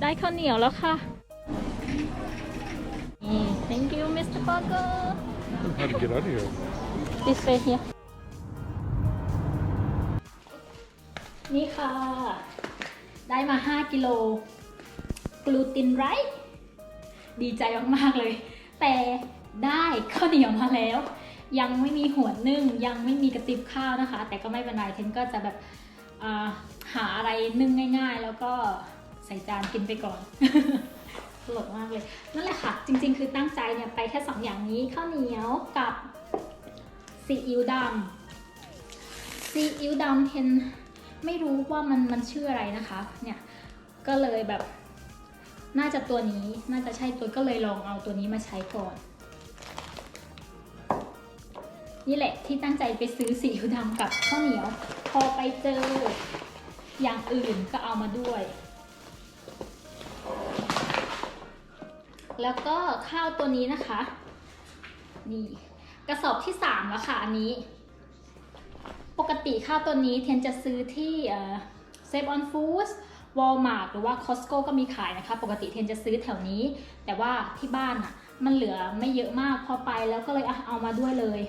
ได้ข้าวเหนียวแล้วค่ะนี่ thank you Mr. Burger How to get out of here? this way here นี่ค่ะ ได้มา 5 กิโลกลูตินไรดีใจมาก ๆ เลย แต่ได้ข้าวเหนียวมาแล้ว ยังไม่มีหัวนึ่ง ยังไม่มีกระติบข้าวนะคะ แต่ก็ไม่เป็นไรเทนก็จะแบบอ่าหาอะไรนึ่งง่าย ๆ แล้วก็ ใส่จานกินไปก่อนตลกมากเลย นั่นแหละค่ะ จริง ๆ คือตั้งใจเนี่ยไปแค่สองอย่างนี้ข้าวเหนียวกับซีอิ๊วดำซีอิ๊วดำเทนไม่รู้ว่ามันมันชื่ออะไรนะคะ เนี่ยก็เลยแบบน่าจะตัวนี้น่าจะใช่ตัวก็เลยลองเอาตัวนี้มาใช้ก่อน นี่แหละที่ตั้งใจไปซื้อซีอิ๊วดำกับข้าวเหนียว พอไปเจออย่างอื่นก็เอามาด้วย แล้วก็ข้าวตัวนี้นะคะ นี่กระสอบที่สามแล้วค่ะอันนี้ ปกติข้าวตัวนี้เทนจะซื้อที่เซฟออนฟู้ดวอลมาร์ทหรือว่าคอสโก้ก็มีขายนะคะ ปกติเทนจะซื้อแถวนี้ แต่ว่าที่บ้านอะมันเหลือไม่เยอะมากพอไปแล้วก็เลยเอามาด้วยเลย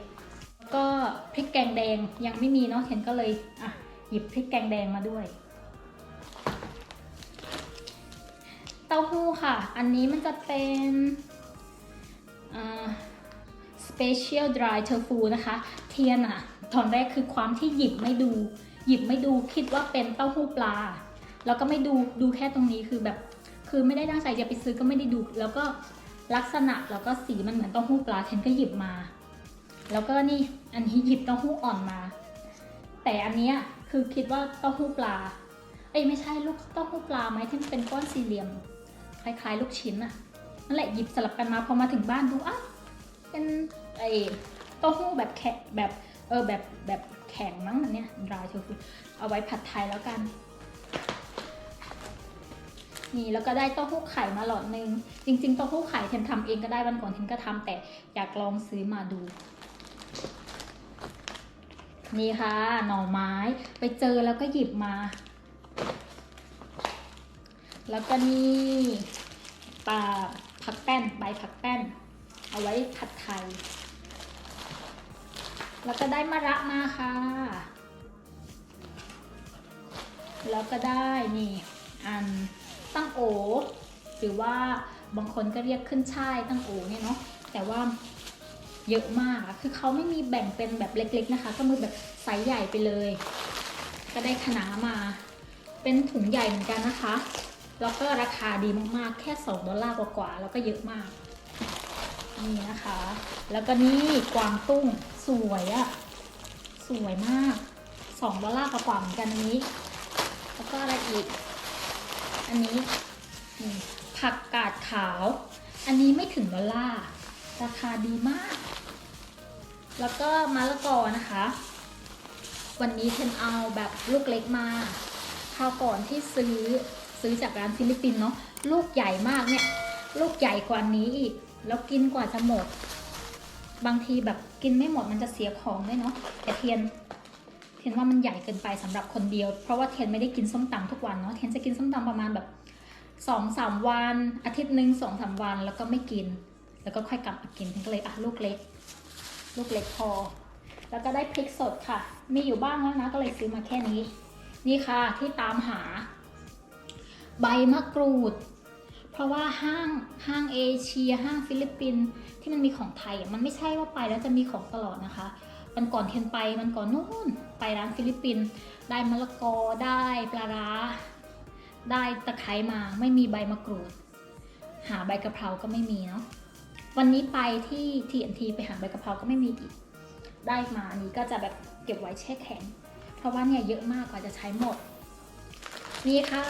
ก็พริกแกงแดงยังไม่มีเนาะเทนก็เลยอะหยิบพริกแกงแดงมาด้วย ต้าหู้ค่ะ อันนี้มันจะเป็น special dry tofu นะคะ เทียนอะตอนแรกคือความที่หยิบไม่ดู หยิบไม่ดูคิดว่าเป็นเต้าหู้ปลา แล้วก็ไม่ดูดูแค่ตรงนี้คือแบบคือไม่ได้ตั้งใจจะไปซื้อก็ไม่ได้ดู แล้วก็ลักษณะแล้วก็สีมันเหมือนเต้าหู้ปลาเทนก็หยิบมา แล้วก็นี่อันนี้หยิบเต้าหู้อ่อนมา แต่อันเนี้ยคือคิดว่าเต้าหู้ปลาเอ้ยไม่ใช่ลูกเต้าหู้ปลาไหมที่มันเป็นก้อนสี่เหลี่ยม คล้ายๆ ลูกชิ้นอะนั่นแหละหยิบสลับกันมาพอมาถึงบ้านดูอ้าวเป็นไอ้เต้าหู้แบบแข็งแบบเออแบบแบบแข็งมั้งอันเนี้ย dry tofu เอาไว้ผัดไทยแล้วกัน นี่แล้วก็ได้เต้าหู้ไข่มาหลอดนึง จริงๆเต้าหู้ไข่เทนทำเองก็ได้วันก่อนเทนก็ทำแต่อยากลองซื้อมาดูนี่ค่ะ หน่อไม้ไปเจอแล้วก็หยิบมา แล้วก็นี่ปลาผักแป้นใบผักแป้น เอาไว้ผัดไทย แล้วก็ได้มะระมาค่ะ แล้วก็ได้นี่อันตั้งโอ หรือว่าบางคนก็เรียกขึ้นช่ายตั้งโอเนี่ยเนาะแต่ว่าเยอะมากคือเขาไม่มีแบ่งเป็นแบบเล็ก ๆนะคะ ก็มือแบบไซส์ใหญ่ไปเลย ก็ได้ขนามาเป็นถุงใหญ่เหมือนกันนะคะ แล้วก็ราคาดีมากๆ แค่ 2 ดอลลาร์กว่าๆแล้วก็เยอะมาก นี่นะคะ แล้วก็นี่กวางตุ้งสวยอะสวยมาก 2 ดอลลาร์กว่าๆเหมือนกันนี้ แล้วก็อะไรอีก อันนี้นี่ผักกาดขาว อันนี้ไม่ถึงดอลลาร์ราคาดีมาก แล้วก็มะละกอนะคะ วันนี้เทนเอาแบบลูกเล็กมาคราวก่อนที่ซื้อ ซื้อจากร้านฟิลิปปินส์เนาะลูกใหญ่มากเนี่ย ลูกใหญ่กว่านี้อีก แล้วกินกว่าจะหมด บางทีแบบกินไม่หมดมันจะเสียของด้วยเนาะแต่เทียนเทียนว่ามันใหญ่เกินไปสำหรับคนเดียว เพราะว่าเทียนไม่ได้กินส้มตำทุกวันเนาะเทียนจะกินส้มตำประมาณแบบสองสามวันอาทิตย์หนึ่งสองสามวันแล้วก็ไม่กิน แล้วก็ค่อยกลับมากินเทียนก็เลยอะลูกเล็ก ลูกเล็กพอแล้วก็ได้พริกสดค่ะ มีอยู่บ้างแล้วนะ ก็เลยซื้อมาแค่นี้ นี่ค่ะที่ตามหา ใบมะกรูด เพราะว่าห้างห้างเอเชีย ห้างฟิลิปปินส์ที่มันมีของไทยอะมันไม่ใช่ว่าไปแล้วจะมีของตลอดนะคะมันก่อนเทนไปมันก่อนนู่นไปร้านฟิลิปปินส์ได้มะละกอได้ปลาร้า ได้ตะไคร้มาไม่มีใบมะกรูด หาใบกะเพราก็ไม่มีเนาะวันนี้ไปที่ TNT ไปหาใบกะเพราก็ไม่มีอีก ได้มาอันนี้ก็จะแบบเก็บไว้แช่แข็ง เพราะว่าเนี่ยเยอะมากกว่าจะใช้หมด นี่ค่ะ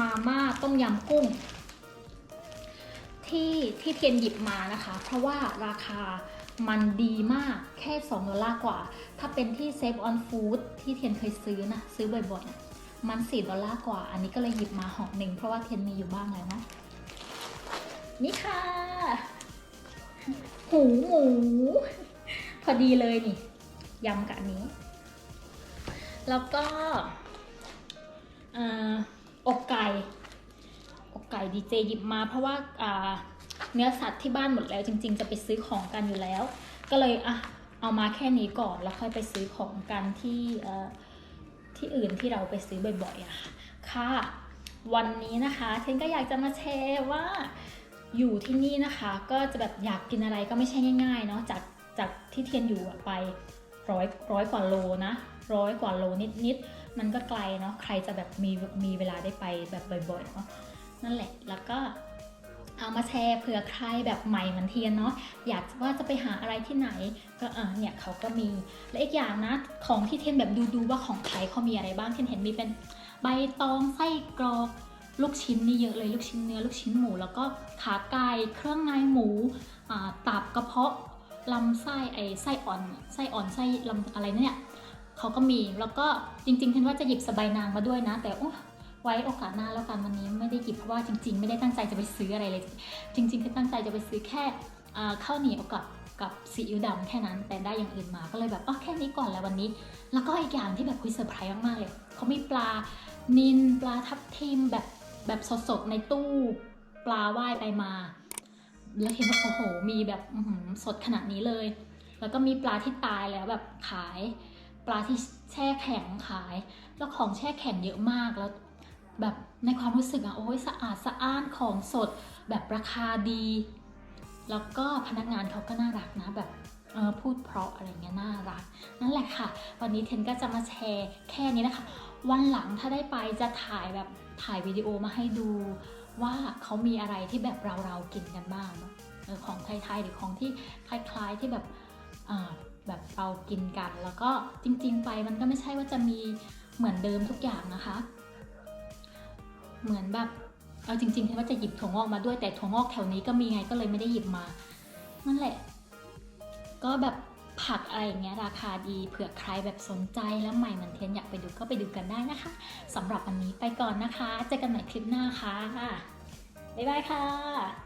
มาม่าต้มยำกุ้ง ที่ที่เทียนหยิบมานะคะ เพราะว่าราคามันดีมากแค่ 2 ดอลลาร์กว่า ถ้าเป็นที่ Save on Food ที่เทียนเคยซื้อนะ ซื้อบ่อยๆนะมัน 4 ดอลลาร์กว่า อันนี้ก็เลยหยิบมาห่อหนึ่ง เพราะว่าเทียนมีอยู่บ้างแล้วนะนี่ค่ะ หูหมู พอดีเลยนี่ยำกับอันนี้ แล้วก็เอกไก่ อกไก่ดีเจหยิบมา เพราะว่าอ่าเนื้อสัตว์ที่บ้านหมดแล้วจริง ๆ จะไปซื้อของกันอยู่แล้ว ก็เลยอะเอามาแค่นี้ก่อนแล้วค่อยไปซื้อของกันที่เอ่อที่อื่นที่เราไปซื้อบ่อยๆอะค่ะ วันนี้นะคะเทนก็อยากจะมาแชร์ว่าอยู่ที่นี่นะคะ ก็จะแบบอยากกินอะไรก็ไม่ใช่ง่ายๆเนาะจากจากที่เทียนอยู่ไปร้อยร้อยกว่าโลนะ ร้อยกว่าโลนิดๆ มันก็ไกลเนาะ ใครจะแบบมีมีเวลาได้ไปแบบบ่อยๆเนาะ นั่นแหละ แล้วก็เอามาแชร์เผื่อใครแบบใหม่เหมือนเทียนเนาะอยากว่าจะไปหาอะไรที่ไหนก็เออเนี่ยเขาก็มี และอีกอย่างนะของที่เทียนแบบดูๆว่าของไทยเขามีอะไรบ้างเทียนเห็นมีเป็นใบตองไส้กรอกลูกชิ้นนี่เยอะเลยลูกชิ้นเนื้อลูกชิ้นหมูแล้วก็ขาไก่เครื่องในหมูตับกระเพาะลำไส้ไอไส้อ่อนไส้อ่อนไส้ลำอะไรเนี่ย เขาก็มีแล้วก็จริงๆฉันว่าจะหยิบสบายนางมาด้วยนะ แต่โอ๊ยไว้โอกาสหน้าแล้วกันวันนี้ไม่ได้หยิบเพราะว่าจริง ๆ ไม่ได้ตั้งใจจะไปซื้ออะไรเลย จริงๆคือตั้งใจจะไปซื้อแค่ข้าวเหนียวกับกับซีอิ๊วดำแค่นั้น แต่ได้อย่างอื่นมาก็เลยแบบอ๋อแค่นี้ก่อนแล้ววันนี้ แล้วก็อีกอย่างที่แบบคุยเซอร์ไพรส์มากๆเลยเขามีปลานินปลาทับทิมแบบแบบสดๆในตู้ปลาว่ายไปมา แล้วเห็นว่าโอ้โห มีแบบสดขนาดนี้เลย แล้วก็มีปลาที่ตายแล้วแบบขาย ปลาที่แช่แข็งขาย แล้วของแช่แข็งเยอะมากแล้วแบบในความรู้สึกอะโอ้ยสะอาดสะอ้านของสดแบบราคาดี แล้วก็พนักงานเขาก็น่ารักนะแบบเออพูดเพราะอะไรเงี้ยน่ารัก นั่นแหละค่ะ วันนี้เทนก็จะมาแชร์แค่นี้นะคะ วันหลังถ้าได้ไปจะถ่ายแบบถ่ายวิดีโอมาให้ดู ว่าเขามีอะไรที่แบบเราเรากินกันบ้างของไทยๆหรือของที่คล้ายๆที่แบบ แบบเรากินกัน แล้วก็จริงๆไปมันก็ไม่ใช่ว่าจะมีเหมือนเดิมทุกอย่างนะคะ เหมือนแบบเอาจริงๆเทนว่าจะหยิบถั่วงอกมาด้วยแต่ถั่วงอกแถวนี้ก็มีไงก็เลยไม่ได้หยิบมานั่นแหละ ก็แบบผักอะไรอย่างเงี้ยราคาดีเผื่อใครแบบสนใจแล้วใหม่เหมือนเทียนอยากไปดูก็ไปดูกันได้นะคะสำหรับวันนี้ไปก่อนนะคะ เจอกันใหม่คลิปหน้าค่ะ บ๊ายบายค่ะ